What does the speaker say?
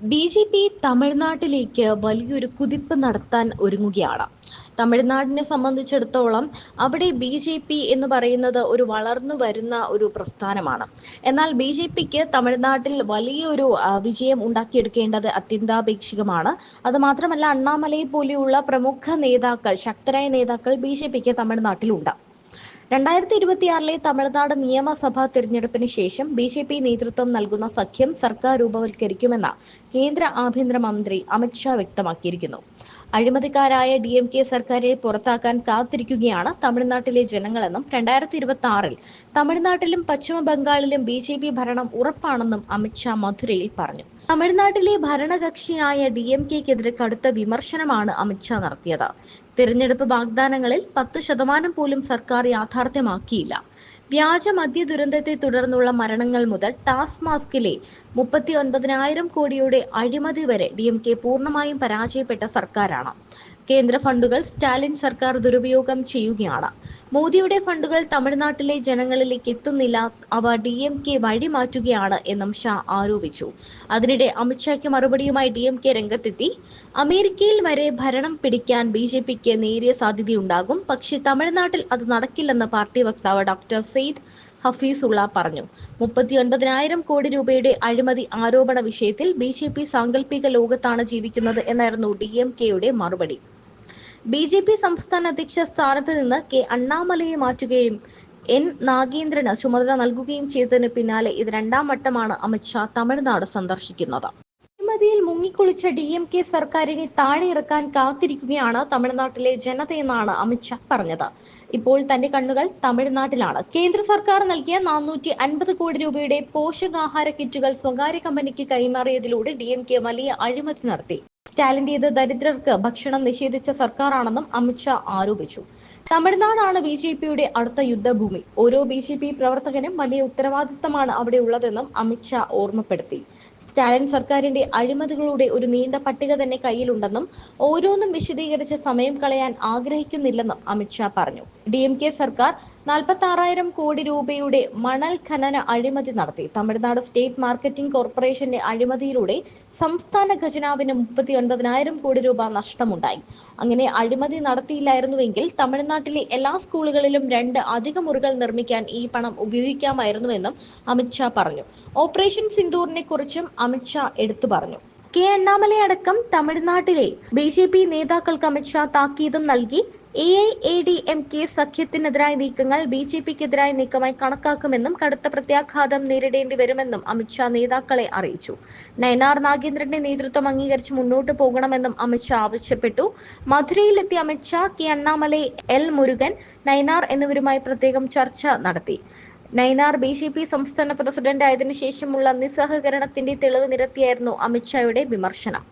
B J P തമിഴ്നാട്ടിലേക്ക് വലിയൊരു കുതിപ്പ് നടത്താൻ ഒരുങ്ങുകയാണ്. തമിഴ്നാടിനെ സംബന്ധിച്ചിടത്തോളം അവിടെ ബി ജെ പി എന്ന് പറയുന്നത് ഒരു വളർന്നു വരുന്ന ഒരു പ്രസ്ഥാനമാണ്. എന്നാൽ ബി ജെ പിക്ക് തമിഴ്നാട്ടിൽ വലിയൊരു വിജയം ഉണ്ടാക്കിയെടുക്കേണ്ടത് അത്യന്താപേക്ഷികമാണ്. അത് മാത്രമല്ല അണ്ണാമലയെ പോലെയുള്ള പ്രമുഖ നേതാക്കൾ ശക്തരായ നേതാക്കൾ ബി ജെ പിക്ക് തമിഴ്നാട്ടിലുണ്ട്. രണ്ടായിരത്തി ഇരുപത്തിയാറിലെ തമിഴ്നാട് നിയമസഭാ തിരഞ്ഞെടുപ്പിന് ശേഷം ബി ജെ പി നേതൃത്വം നൽകുന്ന സഖ്യം സർക്കാർ രൂപവൽക്കരിക്കുമെന്ന് കേന്ദ്ര ആഭ്യന്തരമന്ത്രി അമിത്ഷാ വ്യക്തമാക്കിയിരിക്കുന്നു. അഴിമതിക്കാരായ ഡി എം കെ സർക്കാരിനെ പുറത്താക്കാൻ കാത്തിരിക്കുകയാണ് തമിഴ്നാട്ടിലെ ജനങ്ങളെന്നും രണ്ടായിരത്തി ഇരുപത്തി ആറിൽ തമിഴ്നാട്ടിലും പശ്ചിമ ബംഗാളിലും ബി ജെ പി ഭരണം ഉറപ്പാണെന്നും അമിത്ഷാ മധുരയിൽ പറഞ്ഞു. തമിഴ്നാട്ടിലെ ഭരണകക്ഷിയായ ഡി എം കെക്കെതിരെ കടുത്ത വിമർശനമാണ് അമിത്ഷാ നടത്തിയത്. തിരഞ്ഞെടുപ്പ് വാഗ്ദാനങ്ങളിൽ പത്തു ശതമാനം പോലും സർക്കാർ യാഥാർത്ഥ്യമാക്കിയില്ല. വ്യാജ മദ്യ ദുരന്തത്തെ തുടർന്നുള്ള മരണങ്ങൾ മുതൽ ടാസ്ക് മാസ്കിലെ മുപ്പത്തി ഒൻപതിനായിരം കോടിയുടെ അഴിമതി വരെ ഡി എം കെ പൂർണമായും പരാജയപ്പെട്ട സർക്കാരാണ്. കേന്ദ്ര ഫണ്ടുകൾ സ്റ്റാലിൻ സർക്കാർ ദുരുപയോഗം ചെയ്യുകയാണ്. മോദിയുടെ ഫണ്ടുകൾ തമിഴ്നാട്ടിലെ ജനങ്ങളിലേക്ക് എത്തുന്നില്ല. അവ ഡി എം കെ വഴിമാറ്റുകയാണ് എന്നും ഷാ ആരോപിച്ചു. അതിനിടെ അമിത്ഷായ്ക്ക് മറുപടിയുമായി ഡി എം കെ രംഗത്തെത്തി. അമേരിക്കയിൽ വരെ ഭരണം പിടിക്കാൻ ബി ജെ പിക്ക് നേരിയ സാധ്യതയുണ്ടാകും. പക്ഷേ തമിഴ്നാട്ടിൽ അത് നടക്കില്ലെന്ന് പാർട്ടി വക്താവ് ഡോക്ടർ സെയ്ദ് ഹഫീസുള്ള പറഞ്ഞു. മുപ്പത്തിയൊൻപതിനായിരം കോടി രൂപയുടെ അഴിമതി ആരോപണ വിഷയത്തിൽ ബി ജെ പി സാങ്കല്പിക ലോകത്താണ് ജീവിക്കുന്നത് എന്നായിരുന്നു ഡി എം കെയുടെ മറുപടി. ബി ജെ പി സംസ്ഥാന അധ്യക്ഷ സ്ഥാനത്ത് നിന്ന് കെ അണ്ണാമലയെ മാറ്റുകയും എൻ നാഗേന്ദ്രന് ചുമതല നൽകുകയും ചെയ്തതിന് പിന്നാലെ ഇത് രണ്ടാം വട്ടമാണ് അമിത്ഷാ തമിഴ്നാട് സന്ദർശിക്കുന്നത്. അഴിമതിയിൽ മുങ്ങിക്കുളിച്ച ഡി എം കെ സർക്കാരിനെ താഴെ ഇറക്കാൻ കാത്തിരിക്കുകയാണ് തമിഴ്നാട്ടിലെ ജനതയെന്നാണ് അമിത്ഷാ പറഞ്ഞത്. ഇപ്പോൾ തന്റെ കണ്ണുകൾ തമിഴ്നാട്ടിലാണ്. കേന്ദ്ര സർക്കാർ നൽകിയ നാനൂറ്റി അൻപത് കോടി രൂപയുടെ പോഷകാഹാര കിറ്റുകൾ സ്വകാര്യ കമ്പനിക്ക് കൈമാറിയതിലൂടെ ഡി വലിയ അഴിമതി നടത്തി. സ്റ്റാലിന്റേത് ദരിദ്രർക്ക് ഭക്ഷണം നിഷേധിച്ച സർക്കാരാണെന്നും അമിത്ഷാ ആരോപിച്ചു. തമിഴ്നാടാണ് ബി ജെ പിയുടെ അടുത്ത യുദ്ധഭൂമി. ഓരോ ബി ജെ പി പ്രവർത്തകനും വലിയ ഉത്തരവാദിത്തമാണ് അവിടെ ഉള്ളതെന്നും അമിത്ഷാ ഓർമ്മപ്പെടുത്തി. സ്റ്റാലിൻ സർക്കാരിന്റെ അഴിമതികളുടെ ഒരു നീണ്ട പട്ടിക തന്നെ കയ്യിലുണ്ടെന്നും ഓരോന്നും വിശദീകരിച്ച് സമയം കളയാൻ ആഗ്രഹിക്കുന്നില്ലെന്നും അമിത്ഷാ പറഞ്ഞു. ഡി സർക്കാർ നാൽപ്പത്തി ആറായിരം കോടി രൂപയുടെ മണൽ ഖനന അഴിമതി നടത്തി. തമിഴ്നാട് സ്റ്റേറ്റ് മാർക്കറ്റിംഗ് കോർപ്പറേഷന്റെ അഴിമതിയിലൂടെ സംസ്ഥാന ഖജനാവിന് മുപ്പത്തി ഒൻപതിനായിരം കോടി രൂപ നഷ്ടമുണ്ടായി. അങ്ങനെ അഴിമതി നടത്തിയില്ലായിരുന്നുവെങ്കിൽ തമിഴ്നാട്ടിലെ എല്ലാ സ്കൂളുകളിലും രണ്ട് അധിക മുറികൾ നിർമ്മിക്കാൻ ഈ പണം ഉപയോഗിക്കാമായിരുന്നുവെന്നും അമിത്ഷാ പറഞ്ഞു. ഓപ്പറേഷൻ സിന്ദൂറിനെ കുറിച്ചും അമിത്ഷാ എടുത്തു പറഞ്ഞു. കെ അണ്ണാമല അടക്കം തമിഴ്നാട്ടിലെ ബി ജെ പി നേതാക്കൾക്ക് അമിത്ഷാ താക്കീതും നൽകി. A I A D M K സഖ്യത്തിനെതിരായ നീക്കങ്ങൾ ബി ജെ പിക്കെതിരായ നീക്കമായി കണക്കാക്കുമെന്നും കടുത്ത പ്രത്യാഘാതം നേരിടേണ്ടി വരുമെന്നും അമിത്ഷാ നേതാക്കളെ അറിയിച്ചു. നയനാർ നാഗേന്ദ്രന്റെ നേതൃത്വം അംഗീകരിച്ച് മുന്നോട്ട് പോകണമെന്നും അമിത്ഷാ ആവശ്യപ്പെട്ടു. മധുരയിലെത്തിയ അമിത്ഷാ കെ അണ്ണാമലൈ എൽ മുരുകൻ നയനാർ എന്നിവരുമായി പ്രത്യേകം ചർച്ച നടത്തി. നൈനാർ ബി ജെ പി സംസ്ഥാന പ്രസിഡന്റ് ആയതിനു ശേഷമുള്ള നിസ്സഹകരണത്തിന്റെ തെളിവ് നിരത്തിയായിരുന്നു അമിത്ഷായുടെ വിമർശനം.